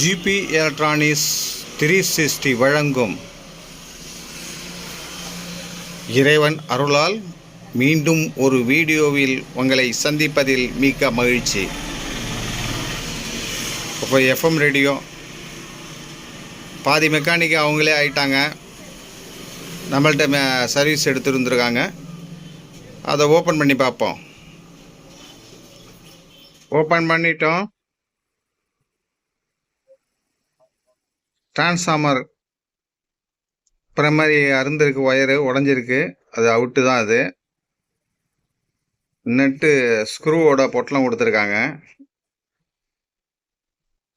GB electronics three sixty வழங்கும். இறைவன் அருளால் மீண்டும் ஒரு வீடியோவில் உங்களை சந்திப்பதில் மிக்க மகிழ்ச்சி. இப்போ எஃப்எம் ரேடியோ. பாதி மெக்கானிக் அவங்களே ஆயிட்டாங்க. நம்மள்ட்ட மே சர்வீஸ் எடுத்துருந்துருக்காங்க. அதை ஓப்பன் பண்ணி பார்ப்போம். ஓப்பன் பண்ணிட்டோம். டிரான்ஸ்ஃபார்மர் பிரைமரி அருந்திருக்கு ஒயரு உடஞ்சிருக்கு. அது அவுட்டு தான் அது. நெட்டு ஸ்க்ரூவோட பொட்டலம் கொடுத்துருக்காங்க.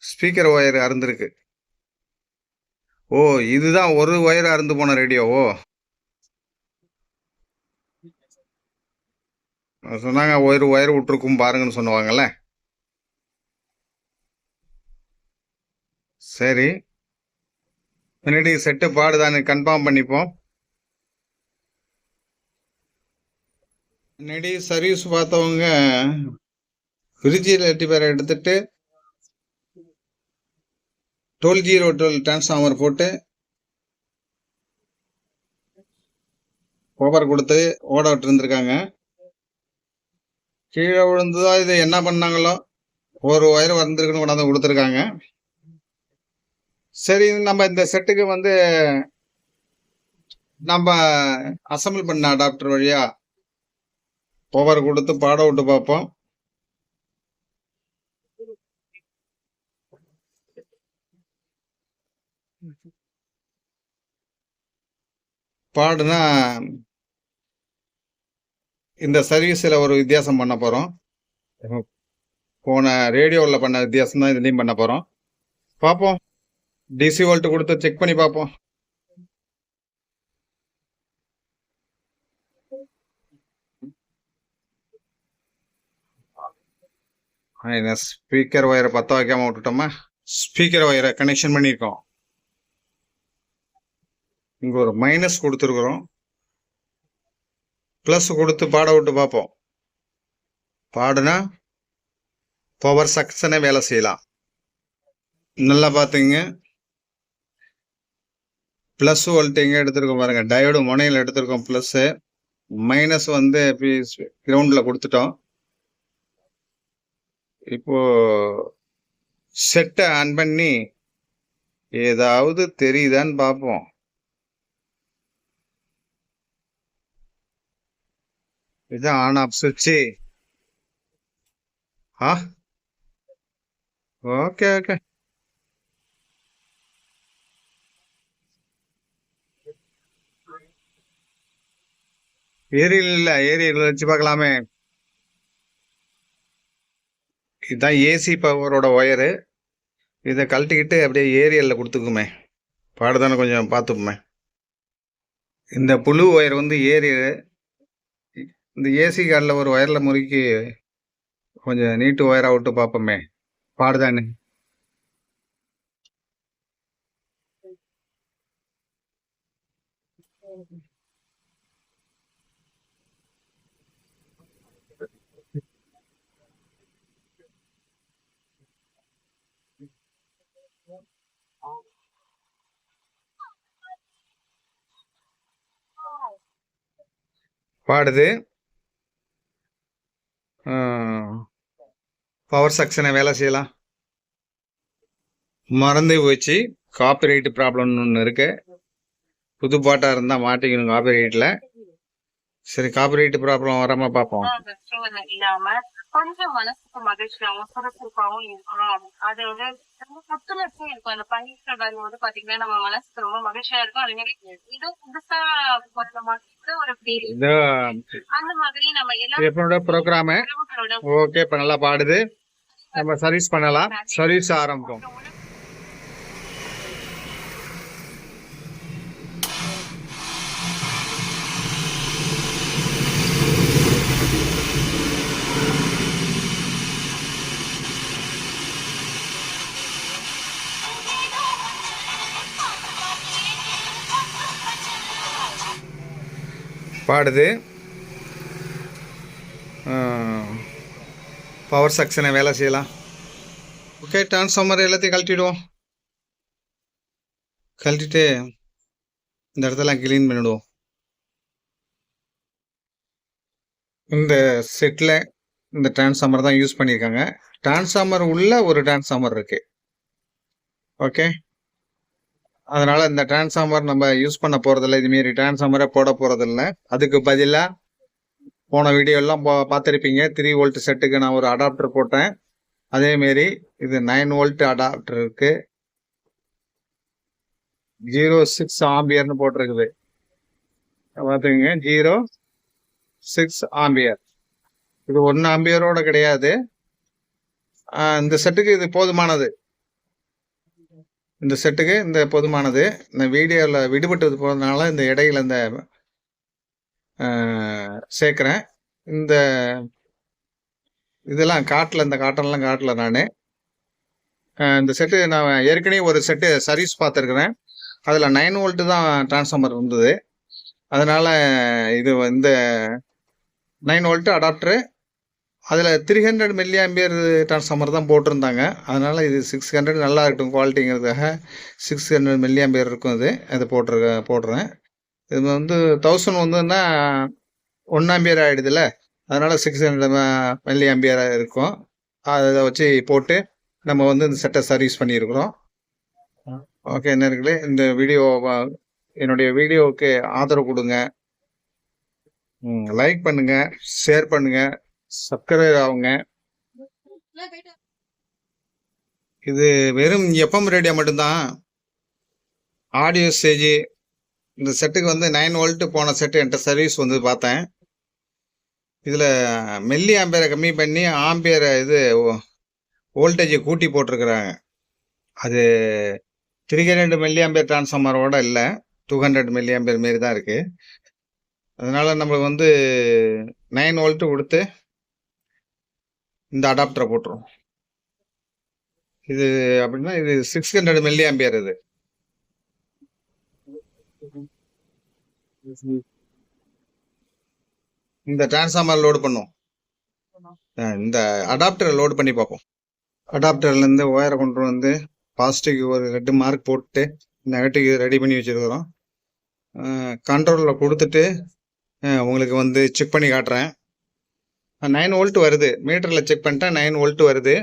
ஸ்பீக்கர் ஒயர் அருந்திருக்கு ஓ இதுதான் ஒரு ஒயர் அருந்து போன ரேடியோவோ சொன்னாங்க ஒயர் ஒயர் விட்டுருக்கும் பாருங்கன்னு சொன்னுவாங்கல்ல சரி. முன்னாடி செட்டு பாடுதான்னு கன்ஃபார்ம் பண்ணிப்போம். முன்னாடி சர்வீஸ் பார்த்தவங்க ஃப்ரிட்ஜில் எட்டி பேரை எடுத்துட்டு டுவெல் ஜீரோ டுவெல் டிரான்ஸ்ஃபார்மர் போட்டு ஓவர் கொடுத்து ஓட விட்டுருந்துருக்காங்க. கீழே விழுந்ததோ இது என்ன பண்ணாங்களோ ஒரு ஒயர் வந்திருக்குன்னு கொண்டாந்து கொடுத்துருக்காங்க. சரி நம்ம இந்த செட்டுக்கு வந்து நம்ம அசம்பிள் பண்ண அடாப்டர் வழியா பவர் கொடுத்து பாட விட்டு பார்ப்போம். பாடுனா இந்த சர்வீஸில் ஒரு வித்தியாசம் பண்ண போகிறோம் போன ரேடியோவில் பண்ண வித்தியாசம் தான் இதுலேயும் பண்ண போகிறோம் பார்ப்போம். டிசி வோல்ட் கொடுத்து செக் பண்ணி பார்ப்போம். என்ன ஸ்பீக்கர் ஒயரை பற்ற வைக்காம விட்டுட்டோமா? ஸ்பீக்கர் ஒயரை கனெக்ஷன் பண்ணியிருக்கோம். இங்கே ஒரு மைனஸ் கொடுத்துருக்குறோம். ப்ளஸ் கொடுத்து பாட விட்டு பார்ப்போம். பாடுனா பவர் சக்ஸனே வேலை செய்யலாம். நல்லா பார்த்துங்க ப்ளஸ் வோல்ட் எங்கே எடுத்திருக்கோம் பாருங்க. டயோடு முனையில் எடுத்திருக்கோம் ப்ளஸ்ஸு மைனஸ் வந்து கிரவுண்டில் கொடுத்துட்டோம். இப்போ செட்டை ஆன் பண்ணி ஏதாவது தெரியுதான்னு பார்ப்போம். இது ஆன் ஆஃப் சுவிட்சு ஆ? ஓகே ஓகே ஏரியல் இல்ல ஏரியல் வச்சு பார்க்கலாமே. இதுதான் ஏசி பவரோட ஒயரு இதை கழட்டிக்கிட்டு அப்படியே ஏரியலில் கொடுத்துக்குமே. பாடுதானே கொஞ்சம் பார்த்துப்போமே இந்த புழு ஒயர் வந்து ஏரியல் இந்த ஏசி கார்டில் ஒரு ஒயரில் முறுக்கி கொஞ்சம் நீட்டு ஒயராக விட்டு பார்ப்போமே. பாடுதானே. பாடுது. பவர் செக்ஷனை வேலை செய்யலாம். மறந்து போச்சு. காப்பிரைட் ப்ராப்ளம்னு ஒன்று இருக்கு. புது பாட்டாக இருந்தால் மாட்டிக்கணும் காப்பிரைட்டில் சரி காப்பிரைட் ப்ராப்ளம் வராமல் பார்ப்போம். பிரச்சனை கொஞ்சம் மனசுக்கு மகிழ்ச்சியாகவும் சுறுசுறுப்பாவும் இருக்கணும். அது வந்து ரொம்ப புத்துணர்ச்சியும் இருக்கும். அந்த பங்கேற்ற வரும்போது பாத்தீங்கன்னா நம்ம மனசுக்கு ரொம்ப மகிழ்ச்சியா இருக்கும். அதே மாதிரி இது புதுசா மாதிரி ஒரு அந்த மாதிரி நம்ம எல்லா எப்பனோட ப்ரோக்ராமு ஓகே இப்போ நல்லா பாடுது. நம்ம சர்வீஸ் பண்ணலாம். சர்வீஸ் ஆரம்பிக்கும் பாடுது. பவர் சக்ஷனை வேலை செய்யலாம். ஓகே டிரான்ஸ்ஃபார்மர் எல்லாத்தையும் கழட்டிடுவோம். கழட்டிட்டு இந்த இடத்தெல்லாம் க்ளீன் பண்ணிவிடுவோம் இந்த செட்டில் இந்த டிரான்ஸ்ஃபார்மர் தான் யூஸ் பண்ணியிருக்காங்க. டிரான்ஸ்ஃபார்மர் உள்ள ஒரு டிரான்ஸ்ஃபார்மர் இருக்குது ஓகே அதனால் இந்த டிரான்ஸ்ஃபார்மர் நம்ம யூஸ் பண்ண போகிறதில்ல இதுமாரி டிரான்ஸ்ஃபார்மரே போட போகிறதில்ல அதுக்கு பதிலாக போன வீடியோ எல்லாம் பா- பார்த்துருப்பீங்க. த்ரீ வோல்ட் செட்டுக்கு நான் ஒரு அடாப்டர் போட்டேன். அதேமாரி இது நைன் வோல்ட் அடாப்டர் இருக்கு. ஜீரோ சிக்ஸ் ஆம்பியர்னு போட்டிருக்குது. பார்த்துக்கங்க. ஜீரோ சிக்ஸ் ஆம்பியர் இது ஒன்று ஆம்பியரோட கிடையாது. இந்த செட்டுக்கு இது போதுமானது. இந்த செட்டுக்கு இந்த போதுமானது இந்த வீடியோவில் விடுபட்டது போகிறதுனால இந்த இடையில இந்த சேர்க்குறேன். இந்த இதெல்லாம் காட்டில் இந்த காட்டெல்லாம் காட்டல நான். இந்த செட்டு நான் ஏற்கனவே ஒரு செட்டு சர்வீஸ் பார்த்துருக்குறேன். அதில் நைன் வோல்ட்டு தான் டிரான்ஸ்ஃபார்மர் இருந்தது. அதனால் இது இந்த நைன் வோல்ட்டு அடாப்டரு அதில் three hundred milli ampere transformer தான் போட்டிருந்தாங்க. அதனால இது சிக்ஸ் ஹண்ட்ரட் நல்லா இருக்கட்டும் குவாலிட்டிங்கிறதுக்காக சிக்ஸ் ஹண்ட்ரட் மில்லி ஆம்பியர் இருக்கும் இது. அதை போட்டிருக்க போடுறேன். இது வந்து தௌசண்ட் வந்துன்னா ஒன் ஆம்பியர் ஆகிடுதுல்ல அதனால சிக்ஸ் ஹண்ட்ரட் மில்லி ஆம்பியர் இருக்கும். அதை வச்சு போட்டு நம்ம வந்து இந்த செட்டை சர்வீஸ் பண்ணியிருக்கிறோம். ஓகே என்ன இருக்குல்ல இந்த வீடியோ என்னுடைய வீடியோவுக்கு ஆதரவு கொடுங்க. லைக் பண்ணுங்க ஷேர் பண்ணுங்க. சப்ஸ்கிரைப் ஆகுங்க இது வெறும் எஃப்எம் ரேடியோ மட்டும்தான். ஆடியோ ஸ்டேஜ் இந்த செட்டுக்கு வந்து நைன் வோல்ட்டு போன செட்டு என்கிட்ட சர்வீஸ் வந்து பார்த்தேன். இதில் மெல்லி ஆம்பியரை கம்மி பண்ணி ஆம்பியரை இது வோல்டேஜை கூட்டி போட்டிருக்கிறாங்க. அது த்ரீ ஹண்ட்ரட் மில்லி ஆம்பியர் டிரான்ஸ்ஃபார்மரோட இல்லை. டூ ஹண்ட்ரட் மில்லி ஆம்பியர் மாரி தான் இருக்குது அதனால் நம்மளுக்கு வந்து நைன் வோல்ட்டு கொடுத்து இந்த அடாப்டரை போட்டுரும். இது அப்படின்னா இது சிக்ஸ் ஹண்ட்ரட் மில்லி ஆம்பியர் இது. இந்த டிரான்ஸ்ஃபார்மர் லோடு பண்ணும். இந்த அடாப்டரை லோடு பண்ணி பார்ப்போம். அடாப்டர்லேருந்து ஒயரை கொண்டு வந்து பாசிட்டிவ் ஒரு ரெண்டு மார்க் போட்டு நெகட்டிவ் ரெடி பண்ணி வச்சிருக்கிறோம். கண்ட்ரோலில் கொடுத்துட்டு உங்களுக்கு வந்து செக் பண்ணி காட்டுறேன். நைன் வோல்ட் வருது. மீட்டரில் செக் பண்ணிட்டேன் நைன் வோல்ட் வருது.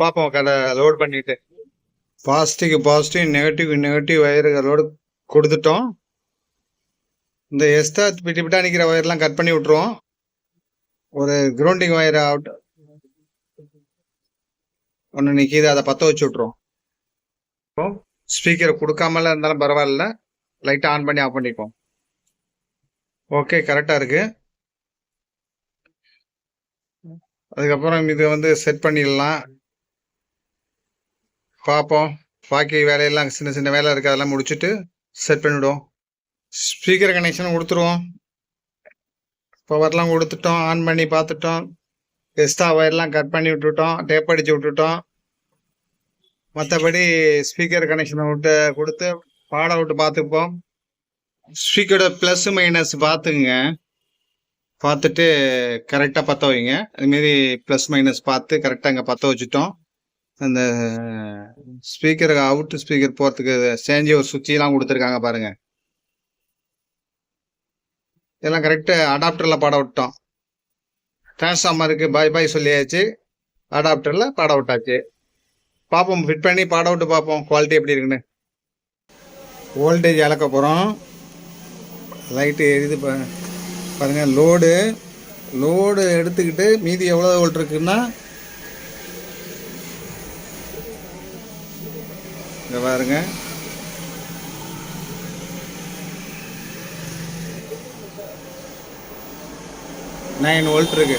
பார்ப்போம் கடை லோட் பண்ணிட்டு. பாசிட்டிவ் பாசிட்டிவ் நெகட்டிவ் நெகட்டிவ் வயர்களோடு கொடுத்துட்டோம். இந்த எக்ஸ்ட்ரா பிட்டி பிட்டா நிற்கிற ஒயர்லாம் கட் பண்ணி விட்ருவோம் ஒரு கிரவுண்டிங் ஒயர் அவுட் ஒன்று நிற்கிது அதை பற்ற வச்சு விட்ருவோம் ஸ்பீக்கரை கொடுக்காமல இருந்தாலும் பரவாயில்ல. லைட்டை ஆன் பண்ணி ஆஃப் பண்ணிப்போம் ஓகே கரெக்டாக இருக்கு. அதுக்கப்புறம் இது வந்து செட் பண்ணிடலாம். பார்ப்போம். பாக்கி வேலையெல்லாம் சின்ன சின்ன வேலை இருக்குது அதெல்லாம் முடிச்சுட்டு செட் பண்ணிவிடுவோம் ஸ்பீக்கர் கனெக்ஷன் கொடுத்துருவோம். பவர்லாம் கொடுத்துட்டோம் ஆன் பண்ணி பார்த்துட்டோம். எக்ஸ்ட்ரா ஒயர்லாம் கட் பண்ணி விட்டுட்டோம் டேப் அடித்து விட்டுட்டோம். மற்றபடி ஸ்பீக்கர் கனெக்ஷனை விட்டு கொடுத்து பாட விட்டு பார்த்துப்போம் ஸ்பீக்கரோட ப்ளஸ் மைனஸ் பார்த்துங்க பார்த்துட்டு கரெக்டாக பற்ற வைங்க. அதுமாரி ப்ளஸ் மைனஸ் பார்த்து கரெக்டாக அங்கே பற்ற வச்சுட்டோம். அந்த ஸ்பீக்கருக்கு அவுட்டு ஸ்பீக்கர் போகிறதுக்கு சேஞ்சி ஒரு சுவிட்செலாம் கொடுத்துருக்காங்க பாருங்க. இதெல்லாம் கரெக்டாக அடாப்டரில் பாட விட்டோம். டிரான்ஸ்ஃபார்மருக்கு பாய் பாய் சொல்லியாச்சு. அடாப்டரில் பாட விட்டாச்சு. பார்ப்போம் ஃபிட் பண்ணி பாட விட்டு பார்ப்போம். குவாலிட்டி எப்படி இருக்குன்னு. வோல்டேஜ் இழக்க போகிறோம் லைட்டு எரிது பா பாருங்கள் லோடு லோடு எடுத்துக்கிட்டு மீதி எவ்வளோ வோல்ட் இருக்குன்னா பாருங்க. நைன் வோல்ட் இருக்கு.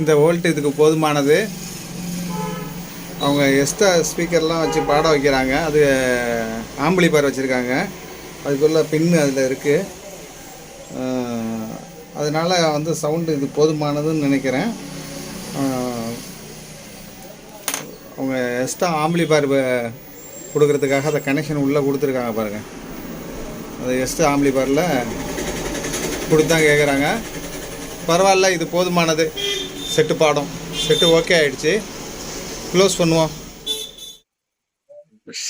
இந்த வோல்ட் இதுக்கு போதுமானது. அவங்க எக்ஸ்ட்ரா ஸ்பீக்கர்லாம் வச்சு பாட வைக்கிறாங்க. அது ஆம்பிளிஃபயர் வச்சுருக்காங்க. அதுக்குள்ள பின்னு அதில் இருக்குது அதனால் வந்து சவுண்டு இது போதுமானதுன்னு நினைக்கிறேன். அவங்க எக்ஸ்ட்ரா ஆம்பிளிஃபயர் கொடுக்கறதுக்காக அதை கனெக்ஷன் உள்ளே கொடுத்துருக்காங்க பாருங்கள் அது எக்ஸ்ட்ரா ஆம்பிளிஃபயரில் கொடுத்தா கேட்குறாங்க பரவாயில்ல இது போதுமானது. செட்டு பாடம். செட்டு ஓகே ஆயிடுச்சு. க்ளோஸ் பண்ணுவோம்.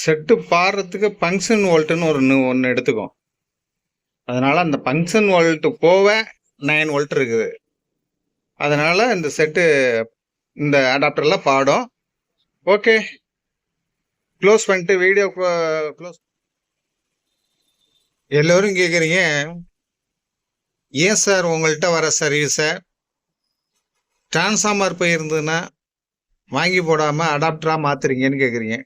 செட்டு பாடுறதுக்கு ஃபங்க்ஷன் வோல்ட்டுன்னு ஒரு ஒன்று எடுத்துக்கும் அதனால் அந்த ஃபங்க்ஷன் வோல்ட்டு போக நைன் வோல்ட் இருக்குது. அதனால் இந்த செட்டு இந்த அடாப்டர்ல பாடும். ஓகே. க்ளோஸ் பண்ணிட்டு வீடியோ க்ளோஸ் எல்லோரும் கேட்குறீங்க ஏன் சார் உங்கள்கிட்ட வர சர்வீஸை டிரான்ஸ்ஃபார்மர் போயிருந்ததுன்னா வாங்கி போடாமல் அடாப்டராக மாற்றுறீங்கன்னு கேட்குறீங்க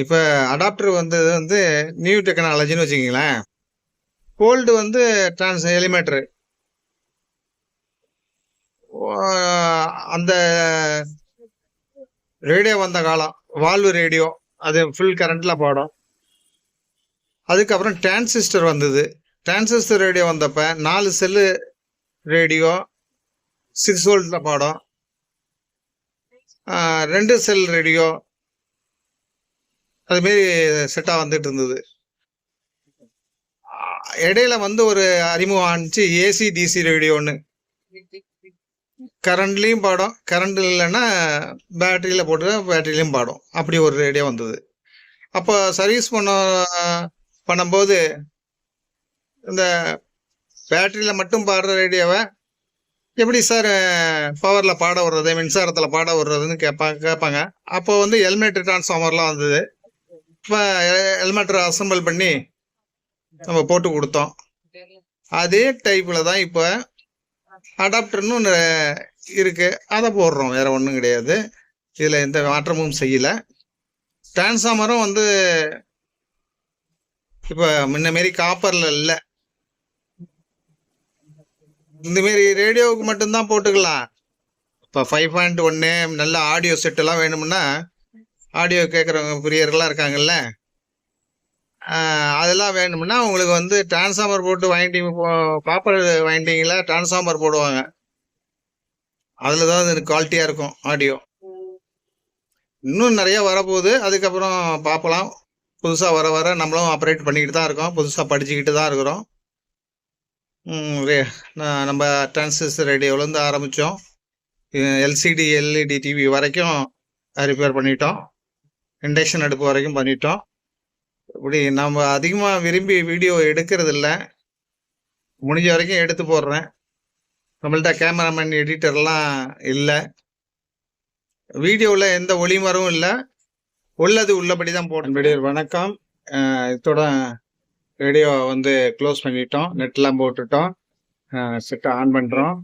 இப்போ அடாப்டர் வந்தது வந்து நியூ டெக்னாலஜின்னு வச்சுக்கிங்களேன். கோல்டு வந்து டிரான்ஸ் எலிமேட்ரு அந்த ரேடியோ வந்த காலம் வால்வு ரேடியோ அது ஃபுல் கரண்டில் பாடும். அதுக்கப்புறம் டிரான்சிஸ்டர் வந்தது. டிரான்சிஸ்டர் ரேடியோ வந்தப்போ நாலு செல்லு ரேடியோ சிக்ஸ் வோல்ட்ல பாடும். ரெண்டு செல் ரேடியோ அதுமாரி செட்டாக வந்துட்டு இருந்தது இடையில வந்து ஒரு அறிமுகம் ஆனிச்சு ஏசி டிசி ரேடியோன்னு கரண்ட்லேயும் பாடும் கரண்ட் இல்லைன்னா பேட்டரியில் போட்டு பேட்டரியிலையும் பாடும். அப்படி ஒரு ரேடியோ வந்தது. அப்போ சர்வீஸ் பண்ண பண்ணும்போது இந்த பேட்டரியில் மட்டும் பாடுற ரேடியோவை எப்படி சார் பவரில் பாட விடுறது மின்சாரத்தில் பாட விடுறதுன்னு கேட்பாங்க கேட்பாங்க அப்போ வந்து ஹெல்மெட் டிரான்ஸ்ஃபார்மர்லாம் வந்தது. இப்போ அசம்பிள் பண்ணி நம்ம போட்டு கொடுத்தோம். அதே டைப்பில் தான் இப்போ அடாப்டர்னு ஒன்று இருக்குது அதை போடுறோம். வேறு ஒன்றும் கிடையாது. இதில் எந்த மாற்றமும் செய்யலை. டிரான்ஸ்ஃபார்மரும் வந்து இப்போ முன்ன மாரி காப்பரில் இல்லை. இந்த மாரி ரேடியோவுக்கு மட்டும்தான் போட்டுக்கலாம். இப்போ ஃபைவ் பாயிண்ட் ஒன்று நல்ல ஆடியோ செட்டெல்லாம் வேணும்னா ஆடியோ கேட்குறவங்க பிரியர்கள்லாம் இருக்காங்கல்ல? அதெல்லாம் வேணும்னா உங்களுக்கு வந்து டிரான்ஸ்ஃபார்மர் போட்டு வைண்டிங் காப்பர் வைண்டிங்கில் டிரான்ஸ்ஃபார்மர் போடுவாங்க. அதில் தான் அது குவாலிட்டியாக இருக்கும் ஆடியோ இன்னும் நிறைய வரப்போகுது. அதுக்கப்புறம் பார்க்கலாம் புதுசாக வர வர நம்மளும் ஆப்ரேட் பண்ணிக்கிட்டு தான் இருக்கோம். புதுசாக படிச்சுக்கிட்டு தான் இருக்கிறோம். நம்ம டிரான்சிஸ்டர் ரேடியோலேருந்து ஆரம்பித்தோம் எல்சிடி எல்இடி டிவி வரைக்கும் ரிப்பேர் பண்ணிட்டோம். இண்டக்ஷன் அடுப்பு வரைக்கும் பண்ணிட்டோம். இப்படி நம்ம அதிகமாக விரும்பி வீடியோ எடுக்கிறது இல்ல முடிஞ்ச வரைக்கும் எடுத்து போடுறேன். நம்மள்ட்ட கேமராமேன் எடிட்டர்லாம் இல்லை. வீடியோவில் எந்த ஒளிமரமும் இல்லை. உள்ளது உள்ளபடி தான் போட்டேன் வணக்கம். இதோட ரேடியோ வந்து க்ளோஸ் பண்ணிட்டோம். நெட்லாம் போட்டுட்டோம். செட்டை ஆன் பண்ணுறோம்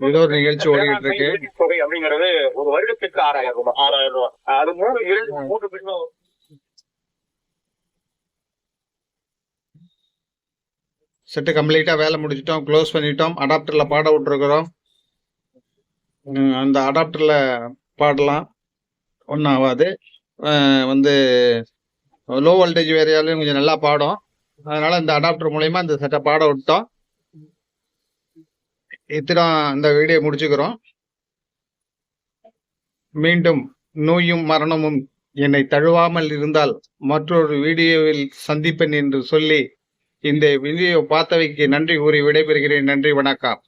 ஏதோ ஒரு நிகழ்ச்சி ஓடிக்கிட்டு இருக்கு. தொகை அப்படிங்கிறது ஒரு வருடத்துக்கு ஆறாயிரம் ரூபாய் ஆறாயிரம் ரூபாய் அது மூணு இரண்டு மூன்று பிரிவு. செட்டு கம்ப்ளீட்டாக வேலை முடிச்சிட்டோம் க்ளோஸ் பண்ணிட்டோம். அடாப்டரில் பாட விட்டுருக்குறோம். உம், அந்த அடாப்டரில் பாடலாம். ஒன்றும் ஆகாது. வந்து லோ வோல்டேஜ் ஏரியாலையும் கொஞ்சம் நல்லா பாடும். அதனால இந்த அடாப்டர் மூலயமா இந்த செட்டை பாட விட்டோம். இத்திரம் இந்த வீடியோ முடிச்சுக்கிறோம். மீண்டும் நோயும் மரணமும் என்னை தழுவாமல் இருந்தால் மற்றொரு வீடியோவில் சந்திப்பேன் என்று சொல்லி இந்த வீடியோ பார்த்தவைக்கு நன்றி கூறி விடைபெறுகிறேன். நன்றி வணக்கம்.